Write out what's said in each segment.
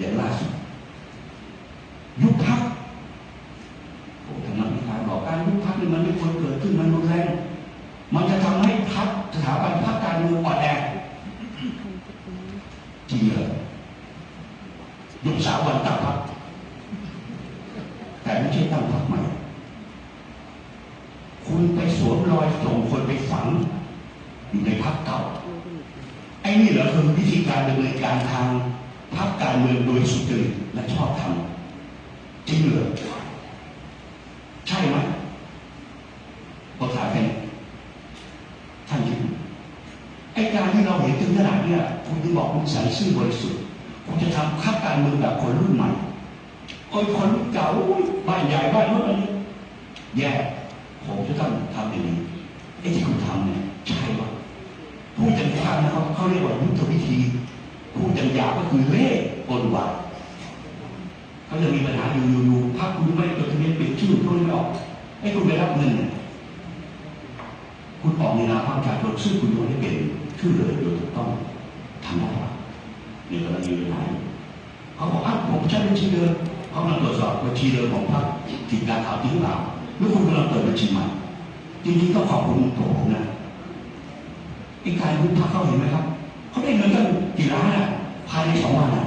อย่างล่าสุดยุบพักโอ้ทางนักวิชาการบอกการยุบพักนี่มันไม่ควรเกิดขึ้นมันรุนแรงมันจะทำให้พักสถาบันพักการเมืองอ่อนแอจริงเหรอยุบสาวันตั้งพักแต่ไม่ใช่ตั้งพรรคใหม่ คุณไปสวมรอยส่งคนไปฝัง อยู่ในพรรคเก่าไอ้นี่เหรอคือวิธีการดำเนินการทาง พรรคการเมืองโดยสุจริตและชอบธรรมจริงเหรอใช่ไหมภาษาเป็นท่านคิดดูไอ้การที่เราเห็นถึงขนาดเนี้ยคุณถึงบอกคุณใส่ซื่อบริสุทธิ์คุณจะทำพรรคการเมืองแบบคนรุ่นใหม่โอ้ยคนเก่าบ้านใหญ่บ้านโน้นอันนี้แย่ผมจะต้องทำอย่างนี้ไอ้ที่คุณทำเนี่ยใช่ปะพูดจังยากนะครับเขาเรียกว่ายุทธวิธี ยากก็คือเล่ห์กลวาดเขาจะมีปัญหาอยู่อยู่อยู่ถ้าคุณไม่จดทะเบียนปิดชื่อคุณไม่ออกไอ้คุณไปรับเงินเนี่ยคุณออกในนามพรรคประชาชนซึ่งคุณยังไม่ได้เป็นชื่อเลยโดยถูกต้องทำได้ปะเนี่ยกำลังมีปัญหาอยู่เขาบอกอ้าวผมใช้บัญชีเดิมเขากำลังตรวจสอบบัญชีเดิมของพรรคผิดการข่าวจริงหรือเปล่าหรือคุณกำลังเปิดบัญชีใหม่จริงๆต้องขอบคุณผมนะอ้การยุบพรรคเขาเห็นไหมครับเขาได้เงินตั้งกี่ล้านอะ ภายในสองวันอะ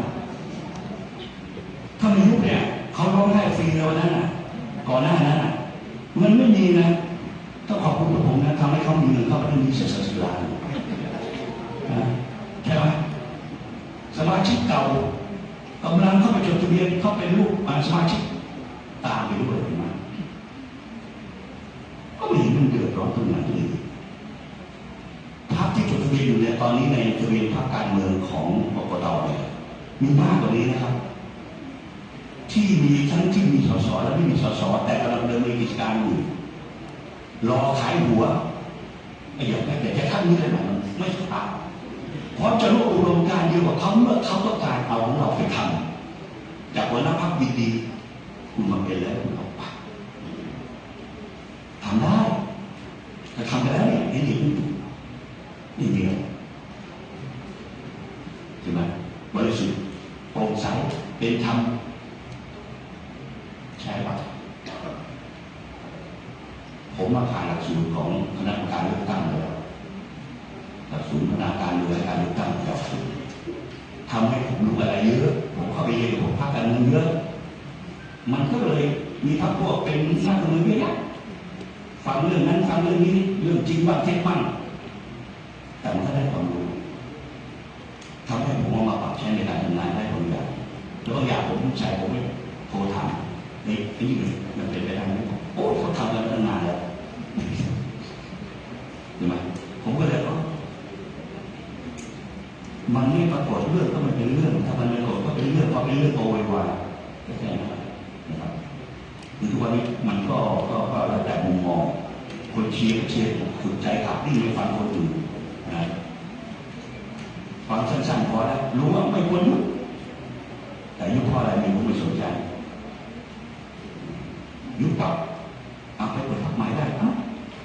ถ้าไม่ยุบเนี่ยเขาร้องไห้ฟรีเลยวันนั้นอะก่อนหน้านั้นอะมันไม่มีนะต้องขอบคุณผมนะทำให้เขามีเงินเข้าไปมีเสียสิบล้านนะใช่ไหมสมาชิกเก่ากำลังเข้าไปจดทะเบียนเข้าเป็นลูกสมาชิกตามไปด้วยเห็นไหมก็ไม่เห็นมันเดือดร้อนตรงไหนเลย รียนอยู่เนี่ยตอนนี้ในทะเบียนพรรคการเมืองของกกตเนี่ยมีมากกว่านี้นะครับ ที่มีทั้งที่มีสสและไม่มีสสแต่กำลังเดินในกิจการอยู่รอขายหัวไอ้อย่างนี้แต่แค่ท่านนี้ขนาดนั้นไม่สบายเพราะจะร่วมอุดมการณ์เดียวกับเขาเมื่อเขาต้องการเอาของเราไปทำจากหัวหน้าพักดีๆคุณมาเป็นแล้วคุณเอาไปทำได้แต่ทำไปแล้วเนี่ยเห็นเห็นนี่เดียวใช่ไหม บริสุทธิ์โปร่งใสเป็นธรรมใช่ปะผมมาผ่านหลักสูตรของคณะกรรมการเลือกตั้งแล้วหลักสูตรพัฒนาการเมืองการเลือกตั้งเก่าสุดทำให้ผมรู้อะไรเยอะผมเข้าไปเรียนกับผมภาคการเมืองเยอะมันก็เลยมีพรรคพวกเป็นนักการเมืองเยอะแยะฟังเรื่องนั้นฟังเรื่องนี้เรื่องจริงบ้างเท็จบ้างแต่มันก็ได้ความรู้ทำให้ผมเอามาปรับ ใช้ในการทำงานได้บางอย่างแล้วบางอย่างผมใส่ผมไม่โทรถามนี่นี่มันเป็นไปได้ไหมโอ้เขาทำกันตั้งนานแล้วเห็นไหมผมก็เลยว่ามันไม่ปรากฏเรื่องก็มันเป็นเรื่อง ถ้ามันไม่ปรากฏก็เป็นเรื่องก็เป็นเรื่องโตไวๆก็แค่นั้นนะครับคือทุกวันนี้มันก็ก็ก็แล้วแต่มุมมอง คนเชียร์เชียร์สุดใจขับนี่ไม่ฟังคนอื่น ฟังสั้นๆพอแล้วรู้ว่าไม่ควรยุบแต่ยุบเพราะอะไรไม่รู้ไม่สนใจยุบปับเอาไปเปิดพักใหม่ได้เอ้า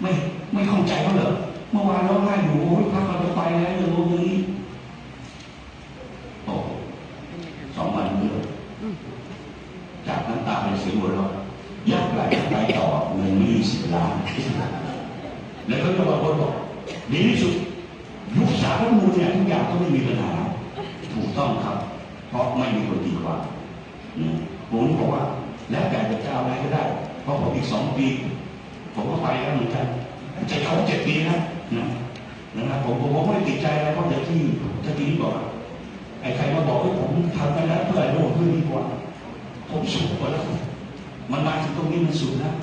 ไม่ไม่เข้าใจเขาเหรอเมื่อวานร้องไห้อยู่โอ้ยพักเราจะไปแล้วอย่างนู้นอย่างนี้โอ้สองวันนี้เลยจากน้ำตาเป็นเสียงหัวเราะยักไหลไปต่อเงินยี่สิบล้าน แล้วก็จะบอกคนบอกดีที่สุดารรัฐมนูญเนี่ยทุกอย่างก็ไม่มีปัญหาถูกต้องครับ เพราะไม่มีคนตีความนะผมบอกว่า แล้วแต่จะก้าอะไรก็ได้ เพราะผมอีกสองปี ผมก็ไปแล้วเหมือนกันจะเขาเจ็ดปีนะนะนะครับผมผมไม่ติดใจอะไรเพราะอย่างที่ท่านทีนี้บอกไอ้ใครมาบอกให้ผมทำไปแล้วเพื่อโน่นเพื่อนี่กว่า ผมสุดกว่าแล้วมันมาถึงตรงนี้มันสุดแล้ว